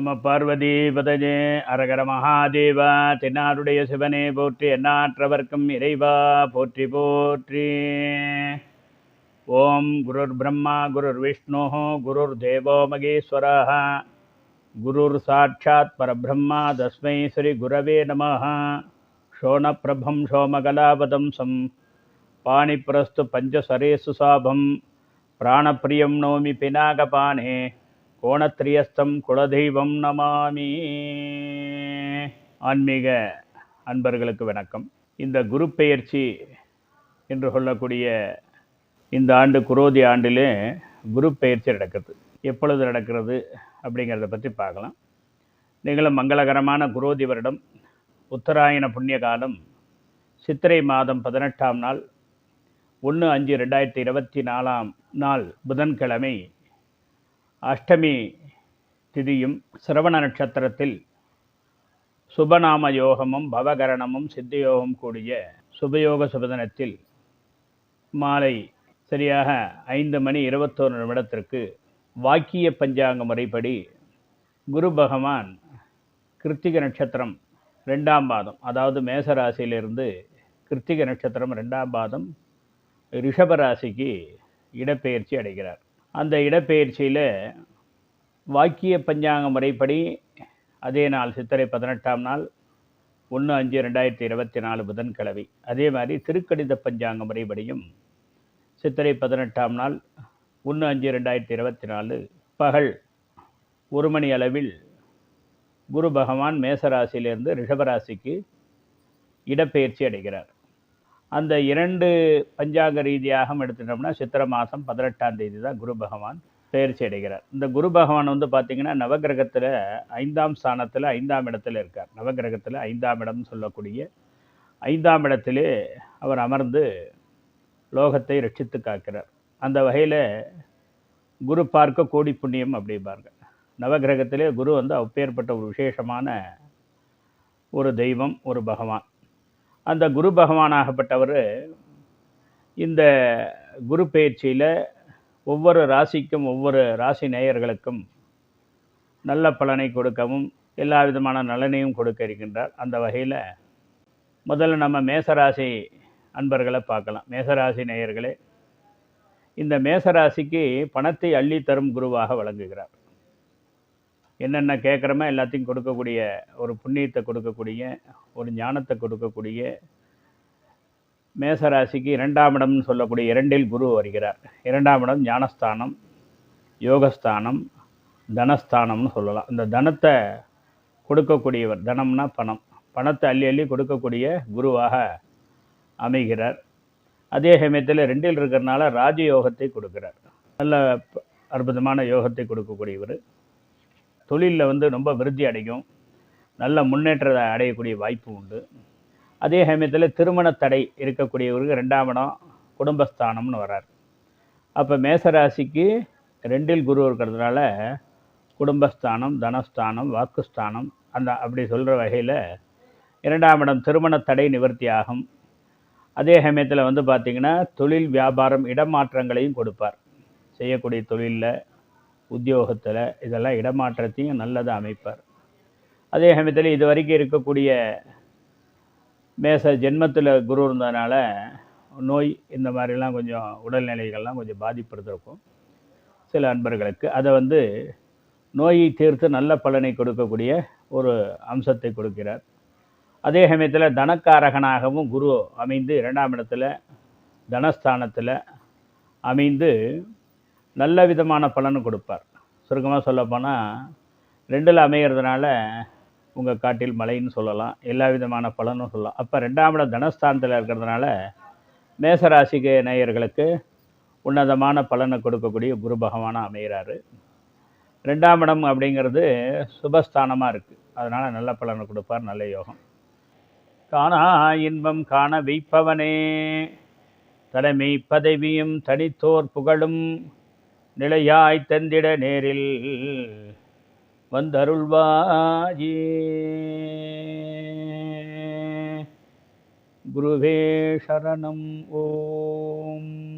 நம பார்வதி பதஜே அரகர மகாதேவா தென்னாருடைய சிவனே போற்றி எண்ணாற்றவர்க்கும் இறைவா போற்றி போற்றி. ஓம் குருர் பிரம்மா குருர் விஷ்ணு குருர் தேவோ மகேஸ்வரः குருர் சாட்சாத் பரபிரம்மா தஸ்மை ஸ்ரீ குரவே நம ஷோணப்பிரபம் சோமகலாபதம்சம் பாணிப்பிரஸ்து பஞ்சசரேசு சாபம். பிராணப்பிரியம் நோமி பினாகபானே. கோணத்திரியஸ்தம் குலதெய்வம் நமாமி. ஆன்மீக அன்பர்களுக்கு வணக்கம். இந்த குரு பெயர்ச்சி என்று சொல்லக்கூடிய இந்த ஆண்டு குரோதி ஆண்டிலே குரு பெயர்ச்சி நடக்குது எப்பொழுது நடக்கிறது அப்படிங்கிறத பற்றி பார்க்கலாம். நீங்களும் மங்களகரமான குரோதி வருடம் உத்தராயண புண்ணிய காலம் சித்திரை மாதம் பதினெட்டாம் நாள் ஒன்று அஞ்சு ரெண்டாயிரத்தி இருபத்தி நாலாம் நாள் புதன்கிழமை அஷ்டமி திதியும் சிரவண நட்சத்திரத்தில் சுபநாம யோகமும் பவகரணமும் சித்தயோகம் கூடிய சுபயோக சுபதனத்தில் மாலை சரியாக ஐந்து மணி இருபத்தோரு நிமிடத்திற்கு வாக்கிய பஞ்சாங்க முறைப்படி குரு பகவான் கிருத்திக நட்சத்திரம் ரெண்டாம் பாதம் அதாவது மேசராசியிலிருந்து கிருத்திக நட்சத்திரம் ரெண்டாம் பாதம் ரிஷபராசிக்கு இடப்பெயர்ச்சி அடைகிறார். அந்த இடப்பெயர்ச்சியில் வாக்கிய பஞ்சாங்க முறைப்படி அதே நாள் சித்திரை பதினெட்டாம் நாள் ஒன்று அஞ்சு ரெண்டாயிரத்தி இருபத்தி நாலு புதன்கிழமை. அதே மாதிரி திருக்கடித பஞ்சாங்க முறைப்படியும் சித்திரை பதினெட்டாம் நாள் ஒன்று அஞ்சு ரெண்டாயிரத்தி இருபத்தி நாலு பகல் ஒரு மணி அளவில் குரு பகவான் மேசராசியிலிருந்து ரிஷபராசிக்கு இடப்பெயர்ச்சி அடைகிறார். அந்த இரண்டு பஞ்சாங்க ரீதியாக எடுத்துட்டோம்னா சித்திரை மாதம் பதினெட்டாம் தேதி தான் குரு பகவான் பெயர்ச்சி அடைகிறார். இந்த குரு பகவான் வந்து பார்த்திங்கன்னா நவகிரகத்தில் ஐந்தாம் ஸ்தானத்தில் ஐந்தாம் இடத்துல இருக்கார். நவகிரகத்தில் ஐந்தாம் இடம்னு சொல்லக்கூடிய ஐந்தாம் இடத்திலே அவர் அமர்ந்து லோகத்தை ரட்சித்து காக்கிறார். அந்த வகையில் குரு பார்க்க கோடி புண்ணியம் அப்படிம்பாங்க நவகிரகத்திலே குரு வந்து அப்பேற்பட்ட ஒரு விசேஷமான ஒரு தெய்வம் ஒரு பகவான். அந்த குரு பகவானாகப்பட்டவர் இந்த குரு பயிற்சியில் ஒவ்வொரு ராசிக்கும் ஒவ்வொரு ராசி நேயர்களுக்கும் நல்ல பலனை கொடுக்கவும் எல்லா விதமான நலனையும் கொடுக்க இருக்கின்றார். அந்த வகையில் முதல்ல நம்ம மேசராசி அன்பர்களை பார்க்கலாம். மேசராசி நேயர்களே இந்த மேசராசிக்கு பணத்தை அள்ளி தரும் குருவாக வழங்குகிறார் என்னென்ன கேட்குறோமோ எல்லாத்தையும் கொடுக்கக்கூடிய ஒரு புண்ணியத்தை கொடுக்கக்கூடிய ஒரு ஞானத்தை கொடுக்கக்கூடிய மேசராசிக்கு இரண்டாம் இடம்னு சொல்லக்கூடிய இரண்டில் குரு வருகிறார். இரண்டாம் இடம் ஞானஸ்தானம் யோகஸ்தானம் தனஸ்தானம்னு சொல்லலாம். இந்த தனத்தை கொடுக்கக்கூடியவர் தனம்னா பணம். பணத்தை அள்ளி அள்ளி கொடுக்கக்கூடிய குருவாக அமைகிறார். அதே சமயத்தில் ரெண்டில் இருக்கிறனால ராஜயோகத்தை கொடுக்கிறார். நல்ல அற்புதமான யோகத்தை கொடுக்கக்கூடியவர். தொழிலில் வந்து ரொம்ப விருத்தி அடையும். நல்ல முன்னேற்றத்தை அடையக்கூடிய வாய்ப்பு உண்டு. அதே சமயத்தில் திருமண தடை இருக்கக்கூடியவருக்கு ரெண்டாம் இடம் குடும்பஸ்தானம்னு வரார் அப்போ மேசராசிக்கு ரெண்டில் குரு இருக்கிறதுனால குடும்பஸ்தானம் தனஸ்தானம் வாக்குஸ்தானம் அந்த அப்படி சொல்கிற வகையில் இரண்டாம் இடம் திருமண தடை நிவர்த்தி ஆகும். அதே சமயத்தில் வந்து பார்த்திங்கன்னா தொழில் வியாபாரம் இடமாற்றங்களையும் கொடுப்பார். செய்யக்கூடிய தொழிலில் உத்தியோகத்தில் இதெல்லாம் இடமாற்றத்தையும் நல்லதாக அமைப்பார். அதே சமயத்தில் இது வரைக்கும் இருக்கக்கூடிய மேச ஜென்மத்தில் குரு இருந்ததுனால நோய் இந்த மாதிரிலாம் கொஞ்சம் உடல்நிலைகள்லாம் கொஞ்சம் பாதிப்படுத்திருக்கும் சில அன்பர்களுக்கு. அதை வந்து நோயை தீர்த்து நல்ல பலனை கொடுக்கக்கூடிய ஒரு அம்சத்தை கொடுக்கிறார். அதே சமயத்தில் தனக்காரகனாகவும் குரு அமைந்து இரண்டாம் இடத்துல தனஸ்தானத்தில் அமைந்து நல்ல விதமான பலன் கொடுப்பார். சுருக்கமாக சொல்லப்போனால் ரெண்டில் அமைகிறதுனால உங்கள் காட்டில் மழைன்னு சொல்லலாம் எல்லா விதமான பலனும் சொல்லலாம். அப்போ ரெண்டாம் இடம் தனஸ்தானத்தில் இருக்கிறதுனால மேசராசிக்கு நேயர்களுக்கு உன்னதமான பலனை கொடுக்கக்கூடிய குரு பகவானாக அமைகிறாரு ரெண்டாம் இடம் அப்படிங்கிறது சுபஸ்தானமாக இருக்குது அதனால் நல்ல பலனை கொடுப்பார் நல்ல யோகம். காணா இன்பம் காண வைப்பவனே தலைமை பதவியும் தனித்தோர் புகழும் நிலையாய் தந்திட நேரில் வந்தருள்வாயே. குருவே சரணம் ஓம்.